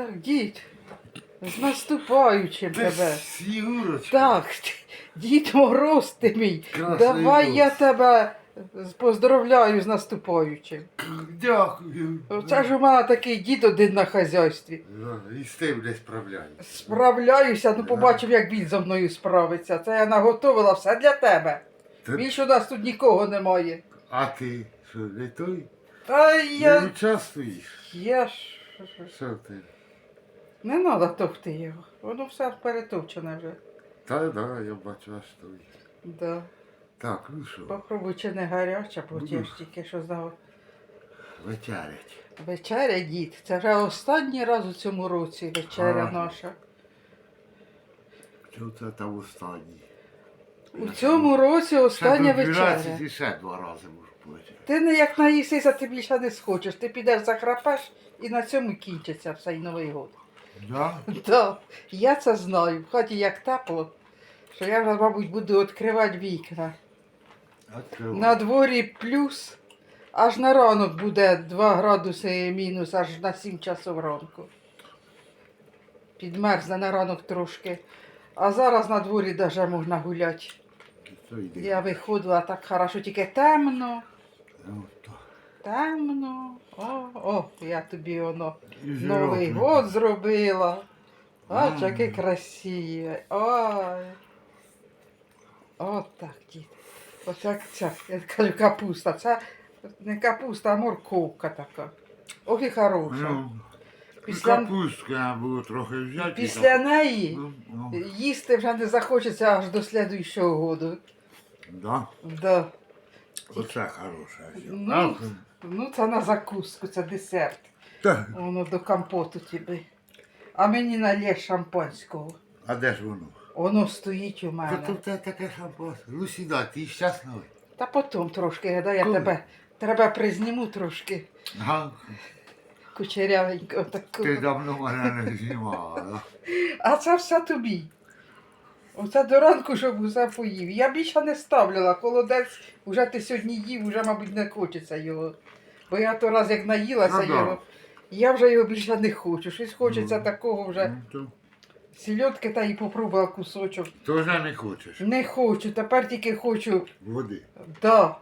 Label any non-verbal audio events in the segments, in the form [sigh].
Так, дід, з наступаючим тебе. Снігурочка. Так, дід Мороз ти мій. Красний Давай Бог. я тебе поздравляю з наступаючим. Дякую. Це ж у мене такий дід один на хазяйстві. Да, І з тим не справляюсь. Справляюся, ну побачив, як він зо мною справиться. Це я наготовила все для тебе. Та- Більше у нас тут нікого немає. А ти що, не той? Та Не участвуєш? Я ж. Що ти? Не треба товкти його. Воно все перетовчене вже. Та да, я бачу, аж той. Да. Так, ну що, Попробуй чи не гаряча, бо ті ж тільки що знав. вечерять. Вечеря, дід. Це вже останній раз у цьому році вечеря Ага. наша. Що це там останній? У цьому році остання Ще до 12 вечеря. і ще два рази можу платити. Ти не як наїсися, ти більше не схочеш. Ти підеш захрапеш і на цьому кінчиться все і Новий год. Да? Да, я це знаю. В хаті як тепло, що я вже, мабуть, буду відкривати вікна. Відкривай. На дворі плюс, аж на ранок буде 2 градуси мінус, аж на 7 часов ранку. Підмерзне на ранок трошки. А зараз на дворі даже можна гуляти. Я виходила так хорошо, тільки темно. Темно. О, о, я тобі воно Новий год зробила. А. який красивий. Ой. От так, дід. Ось як ця, я кажу, капуста. Це не капуста, а морковка така. Ох і хороша. Ну, Після, Капустки треба було трохи взяти. після неї Ну, ну, їсти вже не захочеться аж до слідуючого году. да. Да. Оце хороше. Ну, ну, це на закуску, це десерт. та, Воно до компоту тобі. А мені налє шампанського. а де ж воно? Воно стоїть у мене. то це таке шампанське. Ну сідай, ти щасливий. Та потім трошки, да, я Коли? тебе треба призніму трошки Ага. кучерявенько таку. Ти давно мене не знімала. А це все тобі. Оце до ранку, щоб усе поїв. Я більше не ставляла. Холодець вже ти сьогодні їв, вже, мабуть, не хочеться його. Бо я то раз як наїлася Ну, да. його, я вже його більше не хочу. Щось хочеться Ну. такого вже. Ну, то, Сільотки та і попробувала кусочок. то вже не хочеш. Не хочу, тепер тільки хочу Води. Да.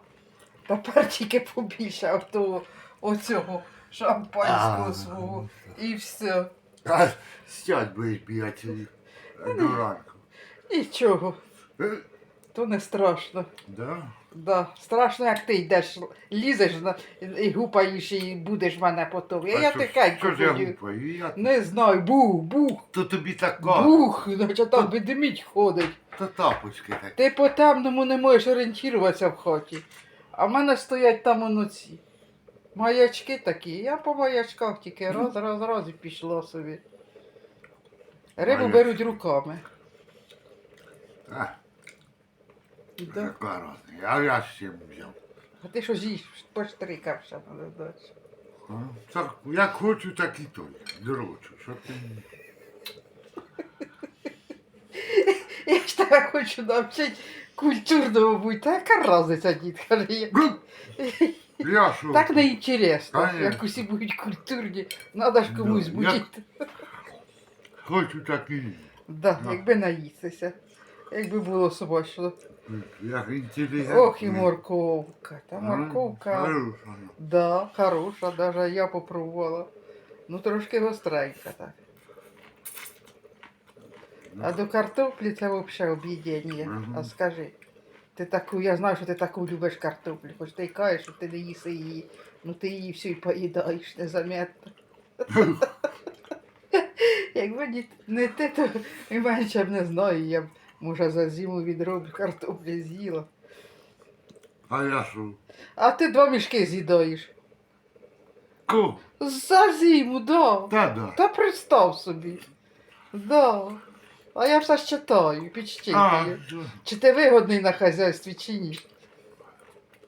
Тепер тільки побільше того, оцього шампанського А, свого. І все. А сядь будеш бігати до ранку. Нічого, то не страшно. Да? Да. Страшно, як ти йдеш, лізеш на, і гупаєш і будеш мене потім. А я що- тихенько що ж я ходю. гупаю? Я- Не знаю, бух, бух, То тобі так бух, наче там ведмідь ходить. То тапочки такі. Ти по темному не можеш орієнтуватися в хаті. А в мене стоять там онуці. Маячки такі. Я по маячках тільки раз, раз, раз і пішло собі. Рибу Маячки. беруть руками. Да. А я з чим взяв. А ти що з'їш, поштрикався на додачу. А? Так, як хочу, так і той. Дрочу. Що ти... [laughs] Я ж тебе хочу навчити культурному бути. Та яка різниця, дід, каже я. [laughs] Я що? Так не інтересно, Конечно. як усі будуть культурні, треба ж комусь Да, бути. як- Хочу, так і Да. якби наїстися. Якби було собачно. Як інтелігентний. Ох і морковка. Та морковка. хороша. Да, хороша, даже я попробувала. Ну трошки гостренька так. А до картоплі це взагалі об'єднання. А скажи, ти таку, я знаю, що ти таку любиш картоплю, хоч ти й кажеш, що ти не їси її, ну ти її всю й поїдаєш незаметно. [laughs] Якби не ти, то і менше б не знаю, я б може за зиму відроб картоплі з'їла. А я що? А ти два мішки з'їдаєш. Ко? За зиму, да. Та да. Та представ собі. Да. А я все ж читаю, А, що? Чи ти вигодний на хазяйстві, чи ні?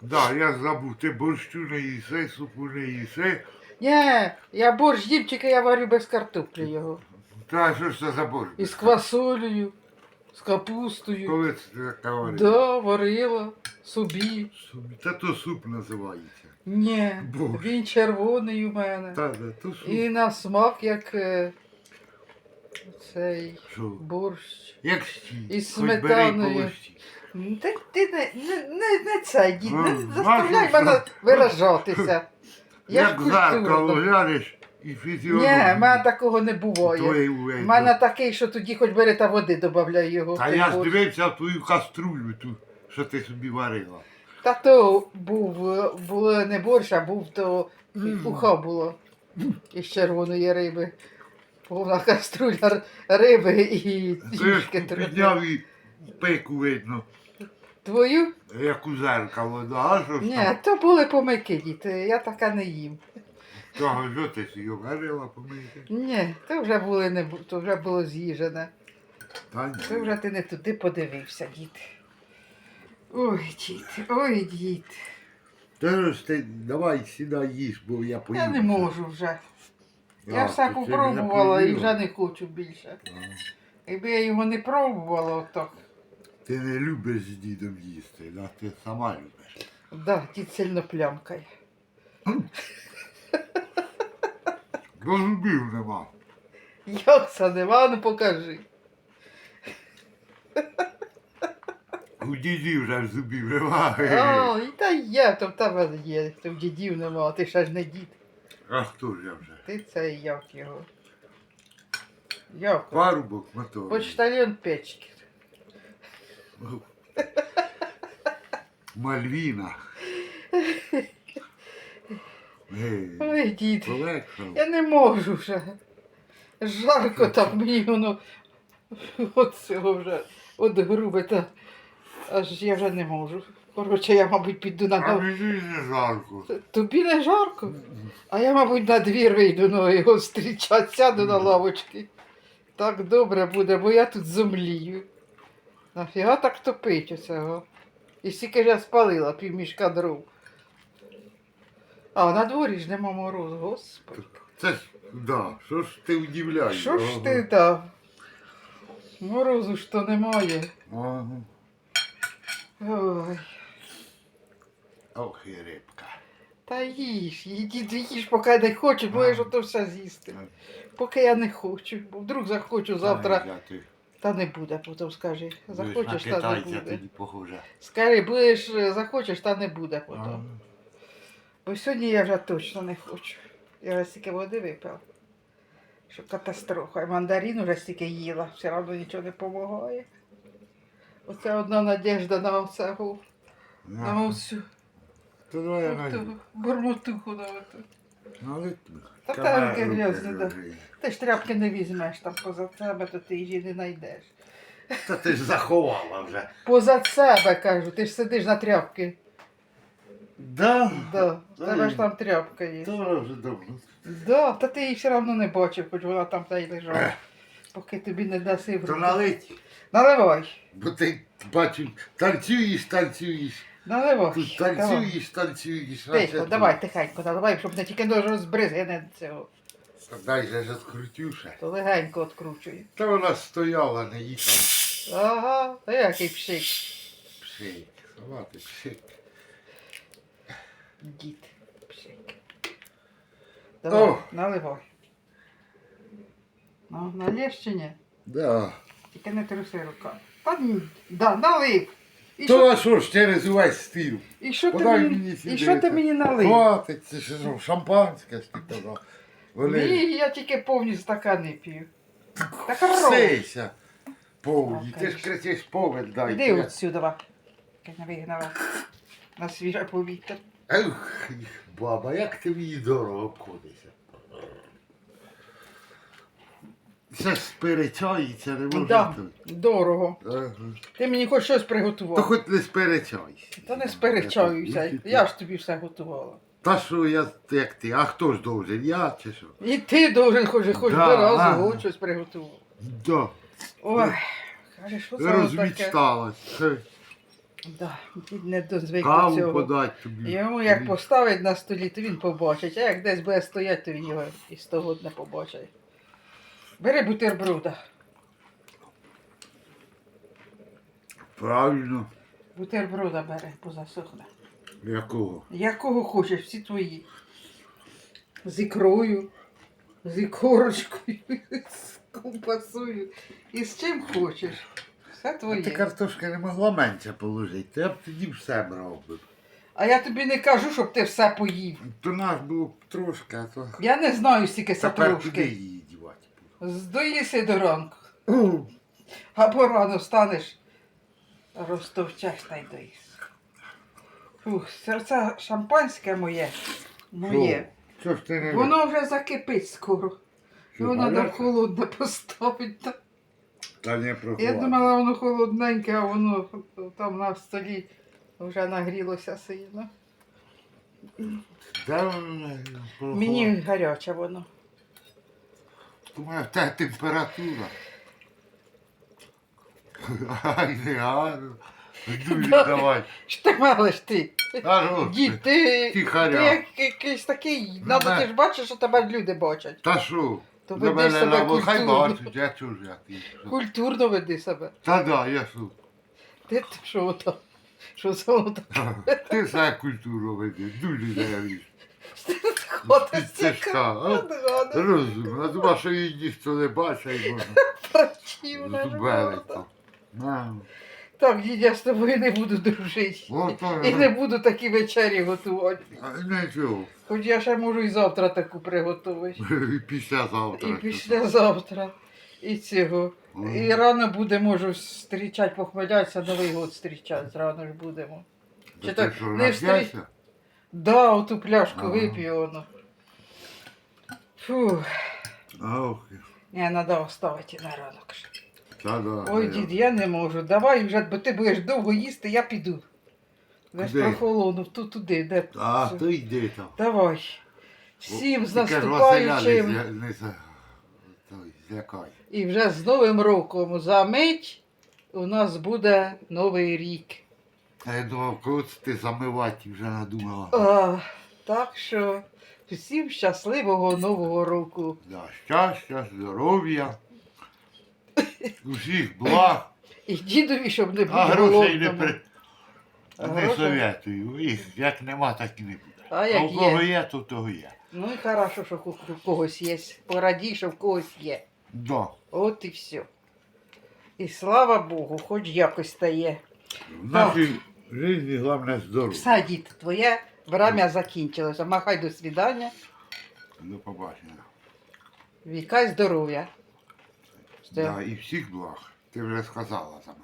да, я забув, ти борщу не їси, супу не їси. Ні, я борщ їм, тільки я варю без картоплі його. Та що ж це за борщ? І з квасолею. З капустою. Коли це ти така варила? Да, варила собі. Собі. Та то суп називається. Ні, Боже. він червоний у мене. Та, да, то суп. І на смак, як е, цей Що? борщ. Як стій. Із Хоч бери і сметаною. полощі. Ти не, не, не, не цей дід, не Ну, заставляй бачиш, мене виражатися. [laughs] Я ж Як зеркало культурно. глянеш і Ні, в мене такого не буває. У мене такий, що тоді хоч бери та води додавай його. Та я ж дивився в твою каструлю, ту, що ти собі варила. Та то був, е, було не борщ, а був то уха було із червоної риби. Повна каструля р- риби і Ти ж трішки трохи. підняв і пику видно, Твою? як у зеркало, да, а що ж Ні, там? то були помики, діти, я така не їм. Того, що ти собі варила помити? Ні, то вже були не бу- то вже було з'їжене. Та ні. То вже ти не туди подивився, дід. Ой, дід, ой, дід. Та ж ти давай сідай їж, бо я поїду. Я не можу вже. Я А, все то це попробувала і вже не хочу більше. А, Якби я його не пробувала отак. Ти не любиш з дідом їсти, да? ти сама любиш. Да, дід сильно плямкає. Бо зубів нема. Як це нема, ну покажи. У дідів вже зубів нема. О, і та є, то в тебе є, то в дідів нема, а ти ще ж не дід. А хто ж я вже? Ти це як його. Як? Парубок мотор. Почтальон печки. Мальвіна. Ой. Я не можу вже. Жарко так мені воно от цього вже, от грубе, та аж я вже не можу. Коротше, я, мабуть, піду на А мені не жарко. Тобі не жарко? А я, мабуть, на двір вийду ну, його зустрічати, сяду на лавочки. Так добре буде, бо я тут зумлію. Нафіга так топить оцього? І стільки ж я спалила півмішка дров. А, на дворі ж нема морозу, господи. Це ж, да, що ж ти удивляєш? Що ж ти дав? Морозу ж то немає. Ага. Ой. Ох і рибка. Та їж, їдь, їж, поки не хочу, бо я ж ото все з'їсти. Поки я не хочу, бо вдруг захочу завтра, Ай, я ти- та не буде, потім скажи. Захочеш, та не китайця буде. тоді похоже. Скажи, будеш, захочеш, та не буде Ага. Бо сьогодні я вже точно не хочу. Я вже стільки води випив. Що катастрофа. І мандарин вже стільки їла, все одно нічого не допомагає. Оце одна надіжда на оцього, на оцю То давай я найду. бурмотуху на оту. Ну, Та там грязно, да. Ти ж тряпки не візьмеш там поза себе, то ти її не знайдеш. Та ти ж заховала вже. Поза себе, кажу, ти ж сидиш на тряпки. Да? Да, Та ж там тряпка є. То вже давно. Да, та ти її все одно не бачив, хоч вона там та й лежала. Поки тобі не даси в То руки. налить. Наливай, Бо ти бачив, танцюєш, танцюєш. наливай. Тут давай. танцюєш, танцюєш. а Тихо, це давай, тихенько, наливай, щоб не тільки нож розбризги не цього. тут. Дай же ж відкрутю. То легенько відкручує. Та вона стояла, не їхала. Ага, та який пшик, Пшик, салати, пшик. Дід, пшик. Давай, О! наливай. Ну, налєш чи ні? Да. Тільки не труси рука. Та ні, да, налив. І То що, а що ж через увесь стіл? і що ти Подай мені, мені і що ти мені налив? Хватить, це ж що, шампанське ж ти казав. Вони Ні, я тільки повні стакани п'ю. Та хорош. Повні. Ти ж конечно. кричиш повен дай. Іди. Не вигнала. На свіже повітря. Ех, баба, як ти мені дорого обходишся. Це сперечається, не може Да, тут. дорого. Ага. Ти мені хоч щось То приготував. хоч не сперечайся. Та не сперечаюся. Я ж тобі все готувала. Та що я, як ти, а хто ж должен, я чи що? І ти должен хоч хоч Да, би разу ага. хоч щось приготував. Да, Ой, каже, що це воно таке? Да, не дозвик до Каву цього. подать тобі. Йому як поставить на столі, то він побачить, а як десь буде стояти, то він його і з того не побачить. Бери бутерброда. Правильно. Бутерброда бери, позасохне. Якого? Якого хочеш, всі твої. З ікрою, з ікорочкою, [laughs] з ковбасою. І з чим хочеш. Все А ти твоє. картошки не могла менше положити, я б тоді все брав би. А я тобі не кажу, щоб ти все поїв. То нас було б трошки, а то Я не знаю, скільки це тепер туди трошки. її дівати. Здоїси до ранку. Або рано встанеш, розтовчеш та й доїси. Фух, серце шампанське моє. Моє. Що ж ти не Воно вже закипить скоро. Що, Його треба гаряче? холодне [laughs] поставити. Та не Я думала, воно холодненьке, а воно там на столі вже нагрілося сильно. Прохладно? Мені гаряче воно. У мене та температура. Ай, не гарно. [laughs] Дуже давай. Що ти мелиш ти? Хорош. Дід, ти, Ти ти якийсь такий, надо, ти ж бачиш, що тебе люди бачать. Та що? То веди мене себе на хай культурно. бачать, я який. Культурно веди себе. Та да, я що. Ти, ти що там? Що це воно? Ти все культуру веди, дуже заявиш. Ходиш Підтяжка, а? Розум, а думав, що її ніхто не бачить, і можна [laughs] Противна ж зубелити. На. Так, дід, я з тобою не буду дружити. Ото, І не буду такі вечері готувати. а, нічого. Хоч я ще можу і завтра таку приготувати. [laughs] І післязавтра. І післязавтра. І цього. Ой. І рано буде, можу зустрічати, похмелятися, Новий год зустрічати, рано ж будемо. Та Чи ти так що, не нап'явся? Да, оту пляшку вип'ю воно. Фу, Ох, не, треба оставити на ранок. ще. Та да. Ой, да, дід, я не можу. Давай вже, бо ти будеш довго їсти, я піду. Весь Куди? прохолонув, тут туди, де. А, це. то йди там. Давай. Всім з Тільки ж Василя не наступаючим. зля- не за- той, злякай. І вже з Новим роком за мить у нас буде Новий рік. А я думав, коли це ти замивати вже надумала. А, так що всім щасливого Нового року. Да, щастя, здоров'я, усіх благ, І дідові, щоб не а бути грошей не, голодному. при... А не грошей? Їх як нема, так і не буде. А А як у кого є? є, то в того є. Ну і хорошо, що у у когось є. Порадій, що в когось є. Да. От і все. І слава Богу, хоч якось стає. В нашій житті головне здоров'я. Все, дід, твоє время закінчилося. Махай до свідання. До побачення. Вікай здоров'я. Да, і всіх благ. Ти вже сказала за мене.